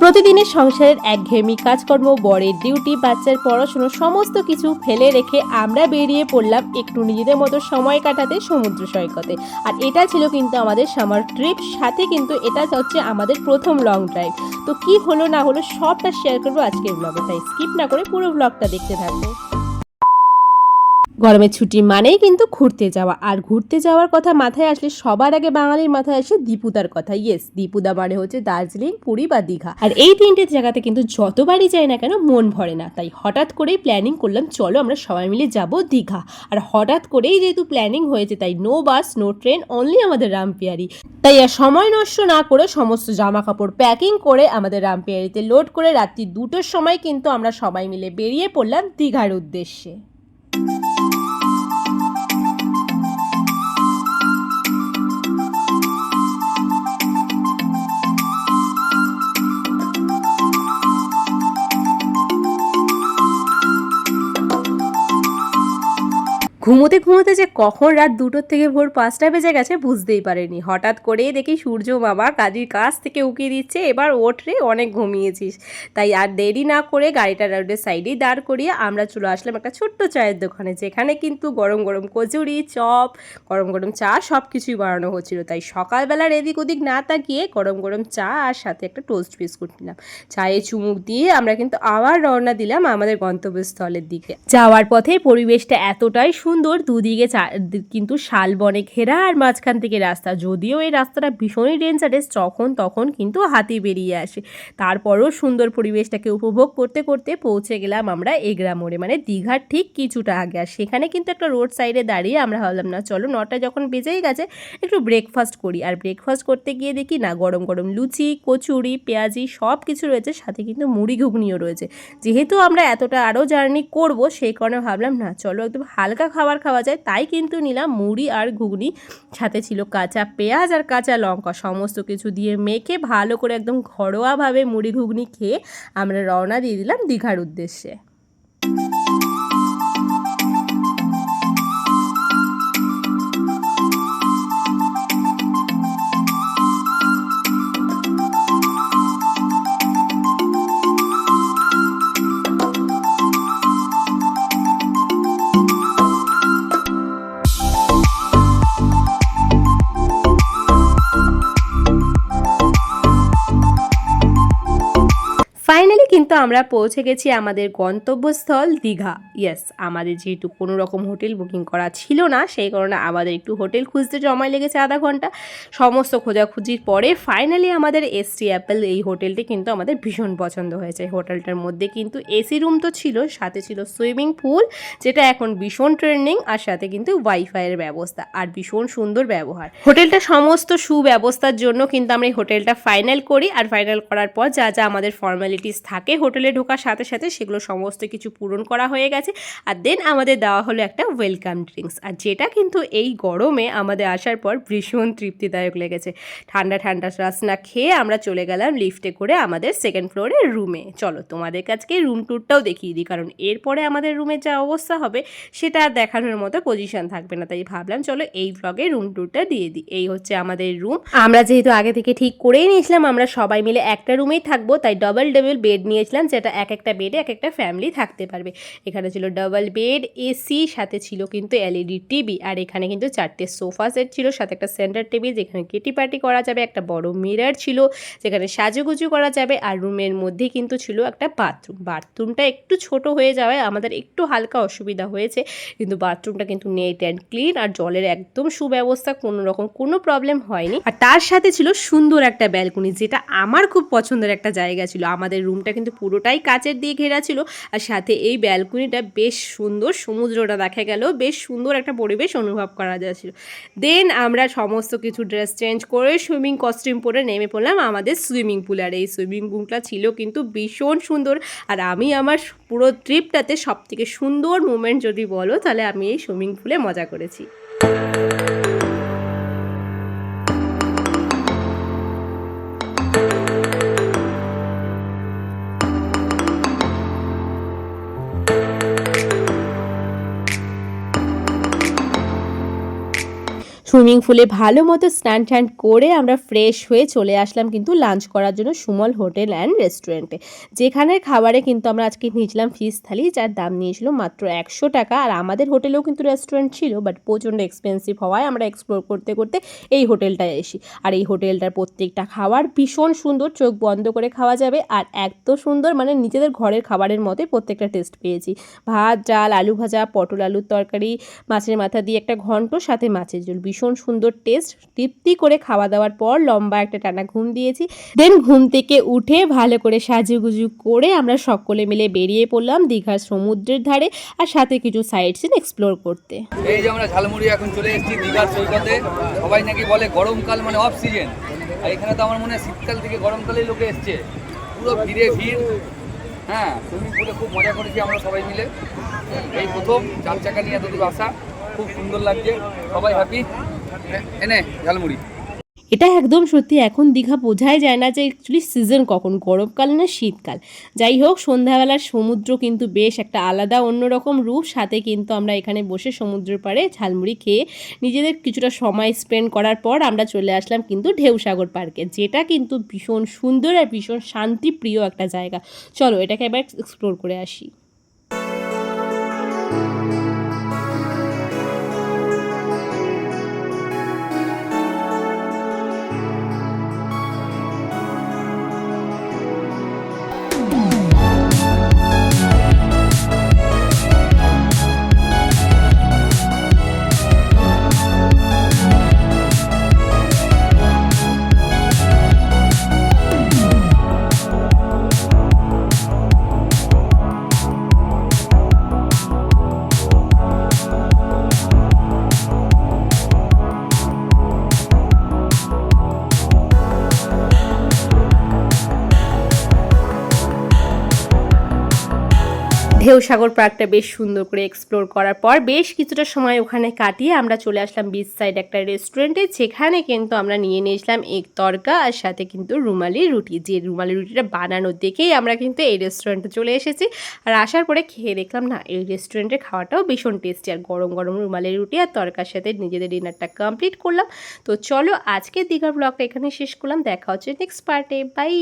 প্রতিদিনের সংসারের একঘেয়েমি কাজকর্ম, বরের ডিউটি, বাচ্চার পড়াশুনো, সমস্ত কিছু ফেলে রেখে আমরা বেরিয়ে পড়লাম একটু নিজেদের মতো সময় কাটাতে সমুদ্র সৈকতে। আর এটা ছিল কিন্তু আমাদের সামার ট্রিপ সাথে কিন্তু এটা হচ্ছে আমাদের প্রথম লং ড্রাইভ তো কি হলো না হলো সবটা শেয়ার করব আজকের ব্লগে তাই স্কিপ না করে পুরো ব্লগটা দেখতে থাকব গরমের ছুটি মানেই কিন্তু ঘুরতে যাওয়া। আর ঘুরতে যাওয়ার কথা মাথায় আসলে সবার আগে বাঙালির মাথায় আসে দীপুদার কথা। ইয়েস দীপুদা মানে হচ্ছে দার্জিলিং, পুরী বা দীঘা। আর এই তিনটে জায়গাতে কিন্তু যতবারই যাই না কেন মন ভরে না। তাই হঠাৎ করেই প্ল্যানিং করলাম, চলো আমরা সবাই মিলে যাব দীঘা। আর হঠাৎ করেই যেহেতু প্ল্যানিং হয়েছে, তাই no bus no train only আমাদের রামপিয়ারি। তাই আর সময় নষ্ট না করে সমস্ত জামা কাপড় প্যাকিং করে আমাদের রামপিয়ারিতে লোড করে রাত্রি দুটোর সময় কিন্তু আমরা সবাই মিলে বেরিয়ে পড়লাম দীঘার উদ্দেশ্যে। Música ঘুমোতে ঘুমোতে যে কখন রাত দুটোর থেকে ভোর পাঁচটা বেজে গেছে বুঝতেই পারেনি। হঠাৎ করেই দেখি সূর্য বাবা কাজীর কাজ থেকে উকিয়ে দিচ্ছে, এবার ওঠ রে, অনেক ঘুমিয়েছিস। তাই আর দেরি না করে গাড়িটা রোডের সাইডেই দাঁড় করিয়ে আমরা চলে আসলাম একটা ছোট্ট চায়ের দোকানে, যেখানে কিন্তু গরম গরম কচুরি, চপ, গরম গরম চা সব কিছুই বানানো হচ্ছিল। তাই সকালবেলার এদিক ওদিক না তাকিয়ে গরম গরম চা আর সাথে একটা টোস্ট বিস্কুট নিলাম। চায়ে চুমুক দিয়ে আমরা কিন্তু আবার রওনা দিলাম আমাদের গন্তব্যস্থলের দিকে। যাওয়ার পথে পরিবেশটা এতটাই সুন্দর দুদিকে চা- দি- কিন্তু শালবনে ঘেরা আর মাঝখান থেকে রাস্তা। যদিও এই রাস্তাটা ভীষণই ডেঞ্জারাস যখন তখন কিন্তু হাতি বেরিয়ে আসে। তারপরও সুন্দর পরিবেশটাকে উপভোগ করতে করতে পৌঁছে গেলাম আমরা এগরা মোড়ে। মানে দীঘার ঠিক কিছুটা আগে। আর সেখানে কিন্তু একটা রোড সাইডে দাঁড়িয়ে আমরা ভাবলাম, না, চলো নটা যখন বেজেই গেছে, একটু ব্রেকফাস্ট করি। আর ব্রেকফাস্ট করতে গিয়ে দেখি, না, গরম গরম লুচি, কচুরি, পেঁয়াজি সব কিছু রয়েছে। সাথে কিন্তু মুড়ি ঘুগনিও রয়েছে। যেহেতু আমরা এতটা আরও জার্নি করব, সেই কারণে ভাবলাম, না, চলো একদম হালকা খাবার খাওয়া যায়, তাই কিন্তু নিলাম মুড়ি আর ঘুগনি। সাথে ছিল কাঁচা পেঁয়াজ আর কাঁচা লঙ্কা। সমস্ত কিছু দিয়ে মেখে ভালো করে একদম ঘরোয়াভাবে মুড়ি ঘুগনি খেয়ে আমরা রওনা দিয়ে দিলাম দীঘার উদ্দেশ্যে। কিন্তু আমরা পৌঁছে গেছি আমাদের গন্তব্যস্থল দীঘা। ইয়েস আমাদের যেহেতু কোনো রকম হোটেল বুকিং করা ছিল না, সেই কারণে আমাদের একটু হোটেল খুঁজতে সময় লেগেছে আধা ঘণ্টা। সমস্ত খোঁজাখুঁজির পরে ফাইনালি আমাদের এসটি অ্যাপেল এই হোটেলটি কিন্তু আমাদের ভীষণ পছন্দ হয়েছে। হোটেলটার মধ্যে কিন্তু এসি রুম তো ছিল, সাথে ছিল সুইমিং পুল, যেটা এখন ভীষণ ট্রেন্ডিং আর সাথে কিন্তু ওয়াইফাইয়ের ব্যবস্থা আর ভীষণ সুন্দর ব্যবহার। হোটেলটা সমস্ত সুব্যবস্থার জন্য কিন্তু আমরা এই হোটেলটা ফাইনাল করি আর ফাইনাল করার পর যা যা আমাদের ফর্মালিটিস থাকে হোটেলে ঢোকার সাথে সাথে সেগুলো সমস্ত কিছু পূরণ করা হয়ে গেছে। আর দেন আমাদের দেওয়া হলো একটা ওয়েলকাম ড্রিঙ্কস আর যেটা কিন্তু এই গরমে আমাদের আসার পর ভীষণ তৃপ্তিদায়ক লেগেছে। ঠান্ডা ঠান্ডা রাসনা খেয়ে আমরা চলে গেলাম লিফটে করে আমাদের সেকেন্ড ফ্লোরের রুমে চলো তোমাদের কাছকে রুম ট্যুরটাও দেখিয়ে দিই, কারণ এরপরে আমাদের রুমের যা অবস্থা হবে, সেটা আর দেখানোর মতো পজিশন থাকবে না। তাই ভাবলাম চলো এই ব্লগে রুম ট্যুরটা দিয়ে দিই। এই হচ্ছে আমাদের রুম আমরা যেহেতু আগে থেকে ঠিক করেই নিয়েছিলাম, আমরা সবাই মিলে একটা রুমেই থাকব, তাই ডবল ডবল বেড নিয়েছিলাম যেটা এক একটা বেডে এক একটা ফ্যামিলি থাকতে পারবে। এখানে ছিল ডাবল বেড এসি সাথে ছিল কিন্তু এলইডি টিভি আর এখানে কিন্তু চারটে সোফা সেট ছিল, সাথে একটা সেন্টার টেবিল যেখানে কেটি পার্টি করা যাবে, একটা বড় মিরর ছিল যেখানে সাজুগুজু করা যাবে, আর রুমের মধ্যে কিন্তু ছিল একটা বাথরুম বাথরুমটা একটু ছোট হয়ে যাওয়ায় আমাদের একটু হালকা অসুবিধা হয়েছে, কিন্তু বাথরুমটা কিন্তু নেট অ্যান্ড ক্লিন আর জলের একদম সুব্যবস্থা, কোনো রকম কোনো প্রবলেম হয়নি। আর তার সাথে ছিল সুন্দর একটা ব্যালকনি যেটা আমার খুব পছন্দের একটা জায়গা ছিল। আমাদের রুমটা কিন্তু পুরোটাই কাচের দিয়ে ঘেরা ছিল। আর সাথে এই ব্যালকনিটা বেশ সুন্দর, সমুদ্রটা দেখা গেল, বেশ সুন্দর একটা পরিবেশ অনুভব করা যাচ্ছিল। দেন আমরা সমস্ত কিছু ড্রেস চেঞ্জ করে সুইমিং কস্টিউম পরে নেমে পড়লাম আমাদের সুইমিং পুল আর এই সুইমিং পুলটা ছিল কিন্তু ভীষণ সুন্দর। আর আমি আমার পুরো ট্রিপটাতে সব থেকে সুন্দর মুমেন্ট যদি বলো, তাহলে আমি এই সুইমিং পুলে মজা করেছি। সুইমিং পুলে ভালো মতো স্নান টান করে আমরা ফ্রেশ হয়ে চলে আসলাম কিন্তু লাঞ্চ করার জন্য সুমল হোটেল অ্যান্ড রেস্টুরেন্টে। যেখানের খাবারে কিন্তু আমরা আজকে নিয়েছিলাম ফিস থালি, যার দাম নিয়েছিল মাত্র একশো টাকা। আর আমাদের হোটেলেও কিন্তু রেস্টুরেন্ট ছিল, বাট প্রচণ্ড এক্সপেন্সিভ হওয়ায় আমরা এক্সপ্লোর করতে করতে এই হোটেলটায় এসি। আর এই হোটেলটার প্রত্যেকটা খাবার ভীষণ সুন্দর, চোখ বন্ধ করে খাওয়া যাবে। আর এত সুন্দর মানে নিজেদের ঘরের খাবারের মতোই প্রত্যেকটা টেস্ট পেয়েছি। ভাত, ডাল, আলু ভাজা, পটল, আলুর তরকারি, মাছের মাথা দিয়ে একটা ঘন্ট, সাথে মাছের ঝোল ভীষণ সুন্দর টেস্ট তৃপ্তি করে খাওয়া দাওয়ার পর লম্বা একটা টানা ঘুম দিয়েছি। দেন ঘুম থেকে উঠে ভালো করে সাজুগুজু করে আমরা সকলে মিলে বেরিয়ে পড়লাম দীঘার সমুদ্রের ধারে আর সাথে কিছু সাইট সিন এক্সপ্লোর করতে। এই যে আমরা ঝালমুড়ি এখন চলে এসেছি দীঘার সৈকতে। সবাই নাকি বলে গরমকাল মানে অফ সিজন আর এখানে তো আমার মনে হয় শীতকাল থেকে গরমকালেই লোকে এসছে। পুরো ভিড়ে ভিড়। হ্যাঁ সুইমিং পুলে খুব মজা করেছি আমরা সবাই মিলে। এই প্রথম চার চাকা নিয়ে এতদূর আসা। খুব সুন্দর লাগছে। সবাই হ্যাপি ঝালমুড়ি। এটা একদম সত্যি, এখন দীঘা বোঝাই যায় না যে অ্যাকচুয়ালি সিজন কখন, গরমকাল না শীতকাল। যাই হোক, সন্ধ্যাবেলার সমুদ্র কিন্তু বেশ একটা আলাদা, অন্যরকম রূপ। সাথে কিন্তু আমরা এখানে বসে সমুদ্রের পাড়ে ঝালমুড়ি খেয়ে নিজেদের কিছুটা সময় স্পেন্ড করার পর আমরা চলে আসলাম কিন্তু ঢেউসাগর পার্কে, যেটা কিন্তু ভীষণ সুন্দর আর ভীষণ শান্তিপ্রিয় একটা জায়গা। চলো, এটাকে এবার এক্সপ্লোর করে আসি। ঢেউসাগর পার্কটা বেশ সুন্দর করে এক্সপ্লোর করার পর বেশ কিছুটা সময় ওখানে কাটিয়ে আমরা চলে আসলাম বিচ সাইড একটা রেস্টুরেন্টে যেখানে কিন্তু আমরা নিয়ে নিয়েছিলাম এক তরকা আর সাথে কিন্তু রুমালি রুটি। যে রুমালি রুটিটা বানানো দেখেই আমরা কিন্তু এই রেস্টুরেন্টে চলে এসেছি। আর আসার পরে খেয়ে দেখলাম, না, এই রেস্টুরেন্টের খাওয়াটাও ভীষণ টেস্টি আর গরম গরম রুমালি রুটি আর তরকার সাথে নিজেদের ডিনারটা কমপ্লিট করলাম। তো চলো আজকে দীঘার ব্লগটা এখানে শেষ করলাম। দেখা হচ্ছে নেক্সট পার্টে বাই